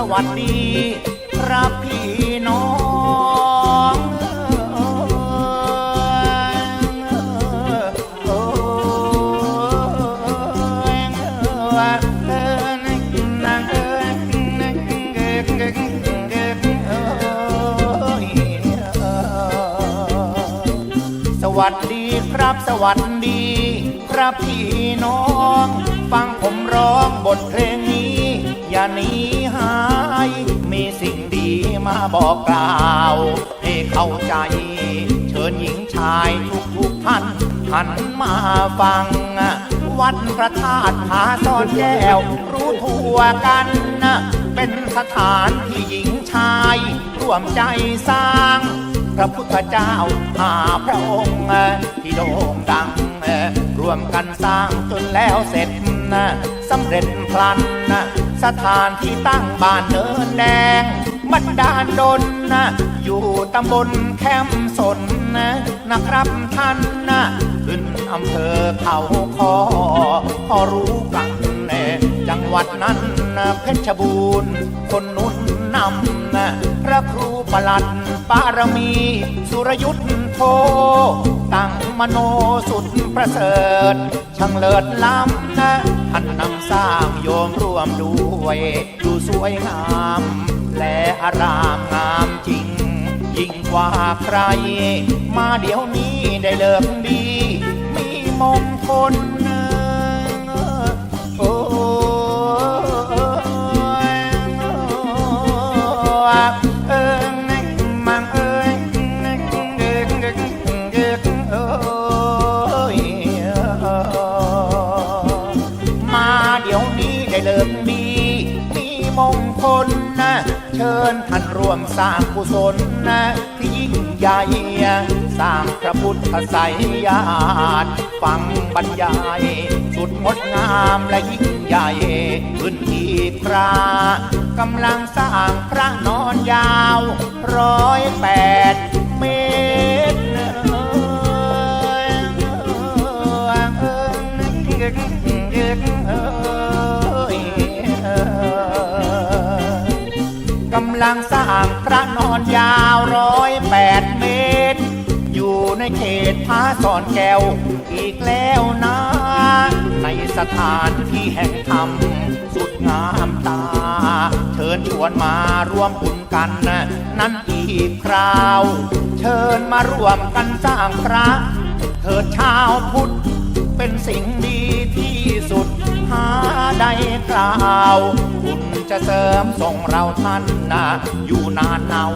สวัสดีครับพี่น้องสวัสดีครับสวัสดี ครับพี่น้อง ฟังผมร้องบทเพลงนี้ นีหาย มีสิ่งดีมาบอกกล่าว ให้เข้าใจ เชิญหญิงชายทุกทุกท่านหันมาฟัง วัดพระธาตุผาซ่อนแก้ว รู้ทั่วกันนะเป็นสถานที่หญิงชาย ร่วมใจสร้าง พระพุทธเจ้าหาพระองค์ ที่โด่งดัง ร่วมกันสร้างจนแล้วเสร็จ สำเร็จพลันสถานที่ตั้งบ้านเนินแดงบันดาลดลอยู่ตำบลแคมสนนะครับท่านนะขึ้นอำเภอเขาคอพอรู้กันจังหวัดนั้นเพชรบูรณ์คนนุ่ นำพระครูประหลัดปารมี สุรยุทธโทตั้งมโนสุดประเสริฐ ช่างเลิศล้ำนะท่านนำสร้างโยมร่วมด้วยดูสวยงาม และอารามงามจริง ยิ่งกว่าใคร มาเดี๋ยวนี้ได้เลิกดี มีมงคล เอิงมังเอ้ยโอ้ยมาเดี๋ยวนี้ได้เลิกดีมีมงคลนะ เชิญท่านร่วมสร้างกุศลนะที่ยิ่งใหญ่สร้างพระพุทธไสยญาติฟังบรรยายสุดงดงามและยิ่งใหญ่ ขึ้นอีกครา กำลังสร้างพระนอนยาวร้อยแปดเมตรกำลังสร้างพระนอนยาวร้อยแปดเมตร อยู่ในเขตพาสอนแก้วอีกแล้วนะ ในสถานที่แห่งธรรม สุดงามตา เชิญชวนมาร่วมบุญกันนะนั่นอีกคราว เชิญมาร่วมกันสร้างพระเถิดชาวพุทธ เป็นสิ่งดีที่สุด หาได้กล่าวบุญจะเสริมส่งเราท่านนะอยู่นานเนา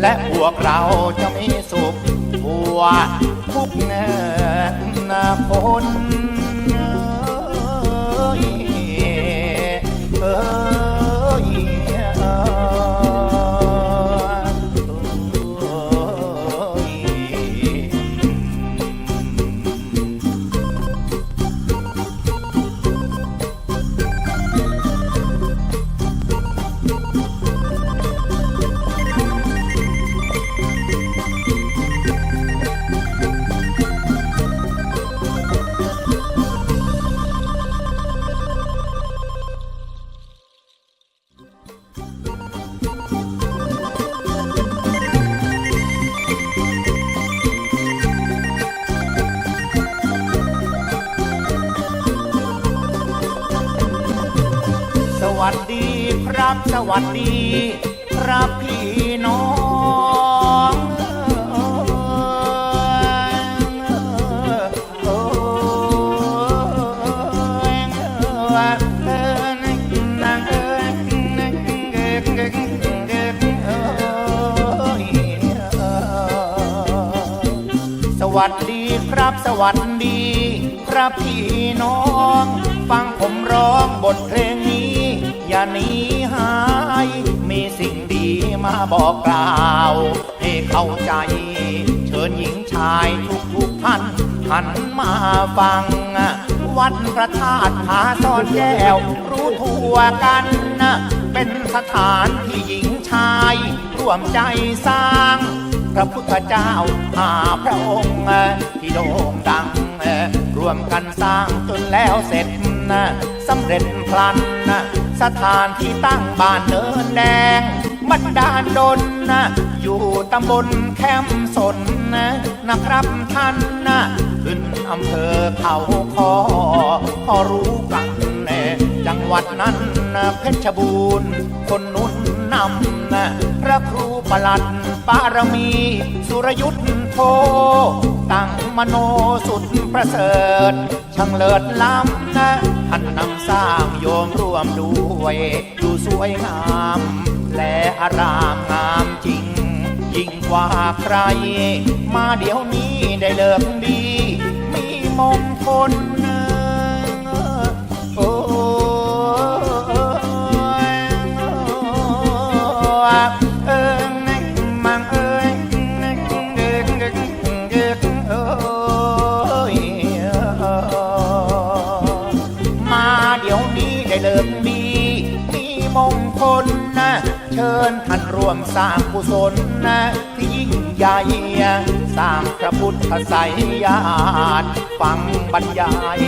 และพวกเราจะมีสุขทั่วทุกเงินคน เอ้ย รับสวัสดีครับพี่น้องสวัสดีครับสวัสดี ครับพี่น้อง ฟังผมร้องบทเพลงนี้ อย่าหนีหาย มีสิ่งดีมาบอกกล่าว ให้เข้าใจ เชิญหญิงชายทุกทุกท่านหันมาฟัง วัดพระธาตุผาซ่อนแก้ว รู้ทั่วกันนะเป็นสถานที่หญิงชาย ร่วมใจสร้าง พระพุทธเจ้าหาพระองค์ที่โด่งดังร่วมกันสร้างจนแล้วเสร็จนะ สำเร็จพลันนะสถานที่ตั้งบ้านเนินแดง มัดดานดนนะอยู่ตำบลแคมสนนะนะครับท่านนะขึ้นอำเภอเขาคอพอรู้กันแน่จังหวัดนั้นนะเพชรบูรณ์คนนุ่น นำพระครูประหลัดปารมี สุรยุทธโทตั้งมโนสุดประเสริฐช่างเลิศล้ำนะท่านนำสร้างโยมร่วมด้วยดูสวยงาม และอารามงามจริง ยิ่งกว่าใคร มาเดี๋ยวนี้ได้เลิกดี มีมงคล เอิงมังเอิงเอ้ยมาเดี๋ยวนี้ได้เลิกดีมีมงคลนะ เชิญท่านร่วมสร้างกุศลนะที่ยิ่งใหญ่สร้างพระพุทธไสยญาติฟังบรรยาย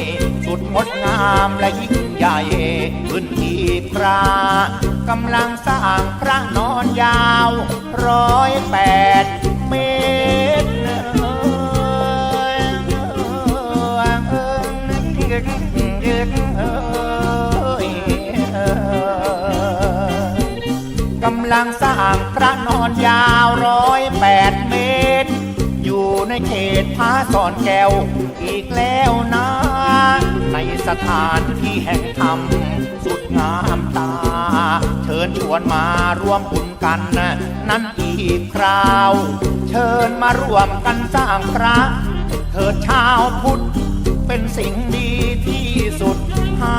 สุดงดงามและยิ่ง ใหญ่ขึ้นอีกครากำลังสร้างพระนอนยาวร้อยแปดเมตรกำลังสร้างพระนอนยาวร้อยแปด ในเขตพาสอนแก้ว อีกแล้วนะ ในสถานที่แห่งธรรม สุดงามตา เชิญชวนมาร่วมบุญกันนั่นอีกคราว เชิญมาร่วมกันสร้างพระเถิดชาวพุทธ เป็นสิ่งดีที่สุดหา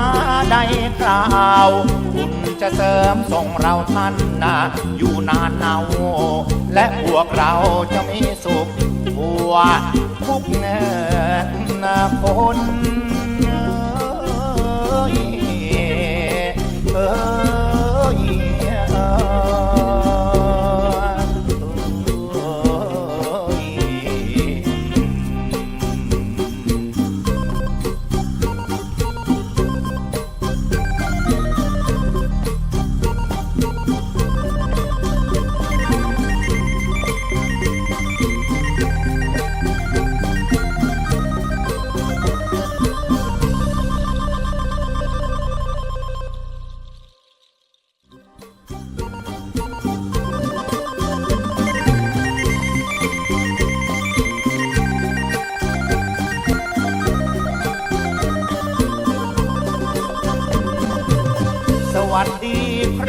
ได้กล่าวคุณจะเสริมส่งเราท่านนะอยู่นานเนาและพวกเราจะมีสุข บัวทุกเนินคนเอ้ยเอ้ย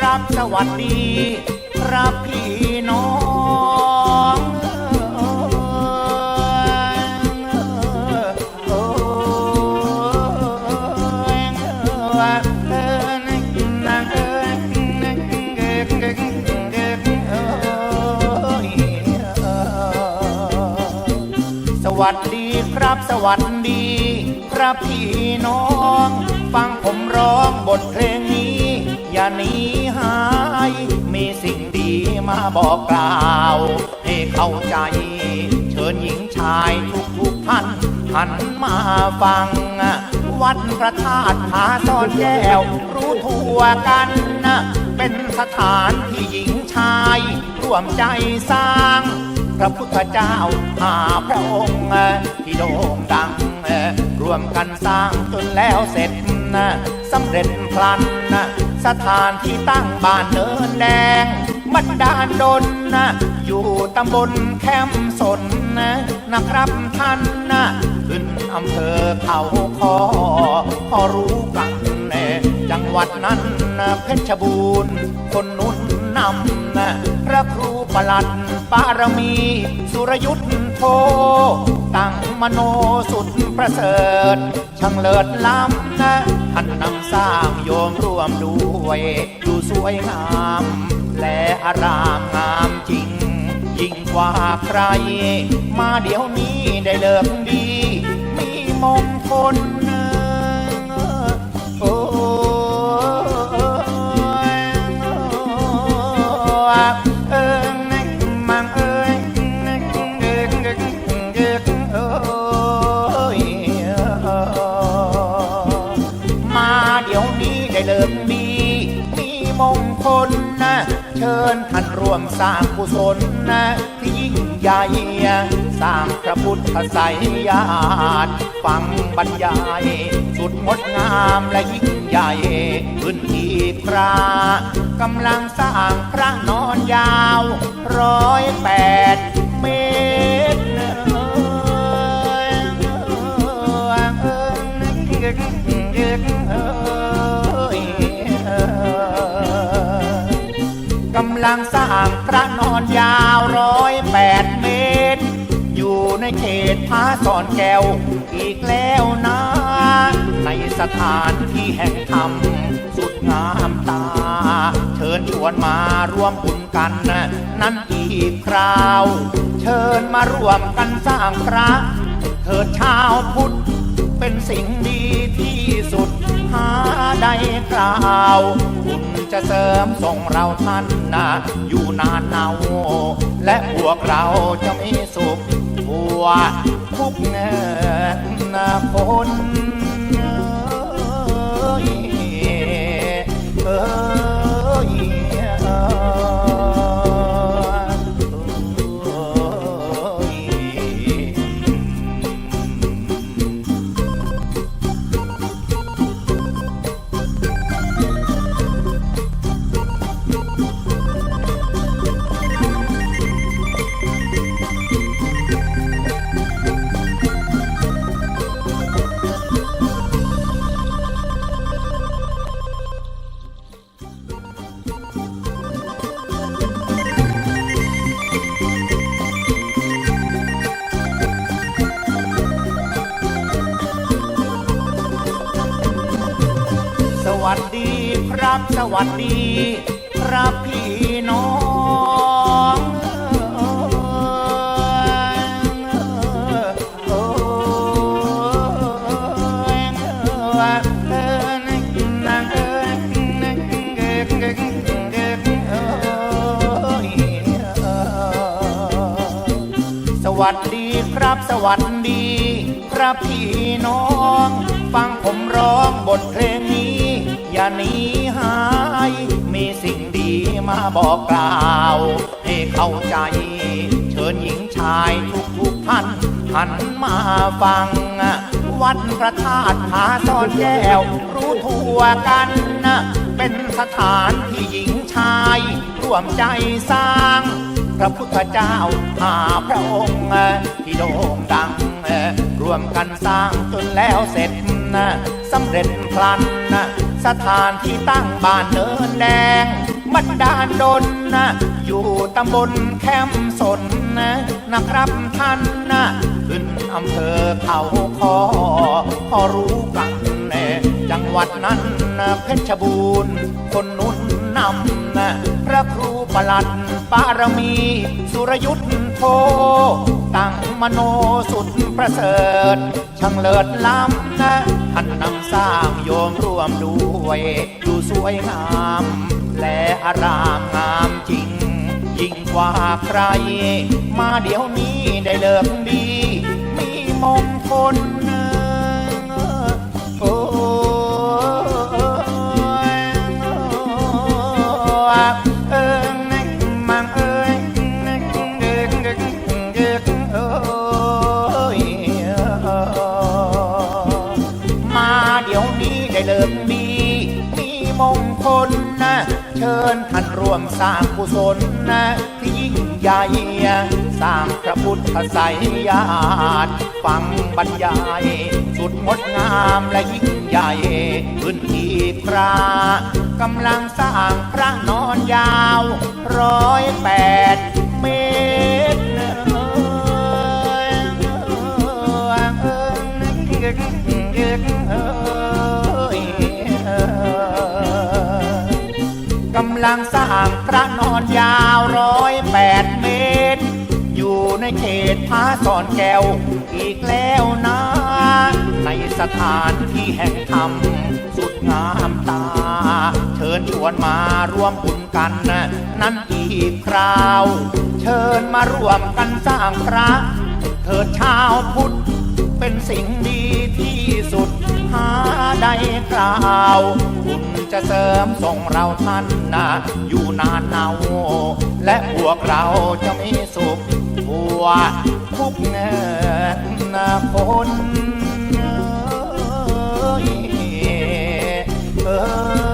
รับสวัสดีครับพี่น้องสวัสดีครับสวัสดี ครับพี่น้อง ฟังผมร้องบทเพลงนี้ อย่าหนีหาย มีสิ่งดีมาบอกกล่าว ให้เข้าใจ เชิญหญิงชายทุกทุกท่านหันมาฟัง วัดพระธาตุผาซ่อนแก้ว รู้ทั่วกันนะเป็นสถานที่หญิงชาย ร่วมใจสร้าง พระพุทธเจ้าหาพระองค์ที่โด่งดังร่วมกันสร้างจนแล้วเสร็จ สำเร็จพลันสถานที่ตั้งบ้านเนินแดง มัดดานดนะอยู่ตำบลแคมสนนะนะครับท่านนะขึ้นอำเภอเขาคอพอรู้กันแน่จังหวัดนั้นเพชรบูรณ์คนนุ่น นำพระครูประหลัดปารมี สุรยุทธโทตั้งมโนสุดประเสริฐ ช่างเลิศล้ำนะท่านนำสร้างโยมร่วมด้วยดูสวยงาม และอารามงามจริง ยิ่งกว่าใคร มาเดี๋ยวนี้ได้เลิกดี มีมงคล มงคลนะ เชิญท่านร่วมสร้างกุศลนะที่ยิ่งใหญ่สร้างพระพุทธไสยญาติฟังบรรยาย สุดงดงามและยิ่งใหญ่ขึ้นอีกครากำลังสร้างพระนอนยาวร้อยแปดเมตรก อนยาวร้อยแปดเมตร อยู่ในเขตพาสอนแก้วอีกแล้วนะ ในสถานที่แห่งธรรมสุดงามตา เชิญชวนมาร่วมบุญกันนั่นอีกคราว เชิญมาร่วมกันสร้างพระ เถิดชาวพุทธเป็นสิ่งดีที่ ในคราวคุณจะเสริมส่งเราท่านนะอยู่นานเนาและพวกเราจะมีสุขบัวทุกเนินคนเอ้ย วัสดีครับสวัสดีครับพี่น้องสวัสดีครับสวัสดี ครับพี่น้อง ฟังผมร้องบทเพลง นี้หนีหาย มีสิ่งดีมาบอกกล่าว ให้เข้าใจ เชิญหญิงชายทุกทุกท่านหันมาฟัง วัดพระธาตุผาซ่อนแก้ว รู้ทั่วกันนะเป็นสถานที่หญิงชาย ร่วมใจสร้าง พระพุทธเจ้าหาพระองค์ที่โด่งดังร่วมกันสร้างจนแล้วเสร็จสำเร็จพลันนะ สถานที่ตั้งบ้านเนินแดงบันดาลดดนะอยู่ตำบลแคมสนนะครับท่านขึ้นอำเภอเขาคอพอรู้กันแน่จังหวัดนั้นเพชรบูรณ์คนนุ่น นำพระครูประหลัดปารมี สุรยุทธโทตั้งมโนสุดประเสริฐ ช่างเลิศล้ำนะท่านนำสร้างโยมร่วมด้วยดูสวยงาม และอารามงามจริง ยิ่งกว่าใคร มาเดี๋ยวนี้ได้เลิกดี มีมงคลโมงคลนะ เชิญท่านร่วมสร้างกุศลนะที่ยิ่งใหญ่สร้างพระพุทธไสยญาติฟังบรรยาย สุดงดงามและยิ่งใหญ่ขึ้นอีกครากำลังสร้างพระนอนยาวร้อยแปดเมตรกำลังสร้างพระนอนยาวร้อยแปดเมตร อยู่ในเขตพาสอนแก้วอีกแล้วนะ ในสถานที่แห่งธรรม สุดงามตา เชิญชวนมาร่วมบุญกันนะนั่นอีกคราว เชิญมาร่วมกันสร้างพระ เถิดชาวพุทธเป็นสิ่งดีที่สุด หาได้กล่าวคุณจะเสริมส่งเราท่านนะอยู่นานเนาและพวกเราจะมีสุขบัวทุกเนินคนเอ้ยเอ้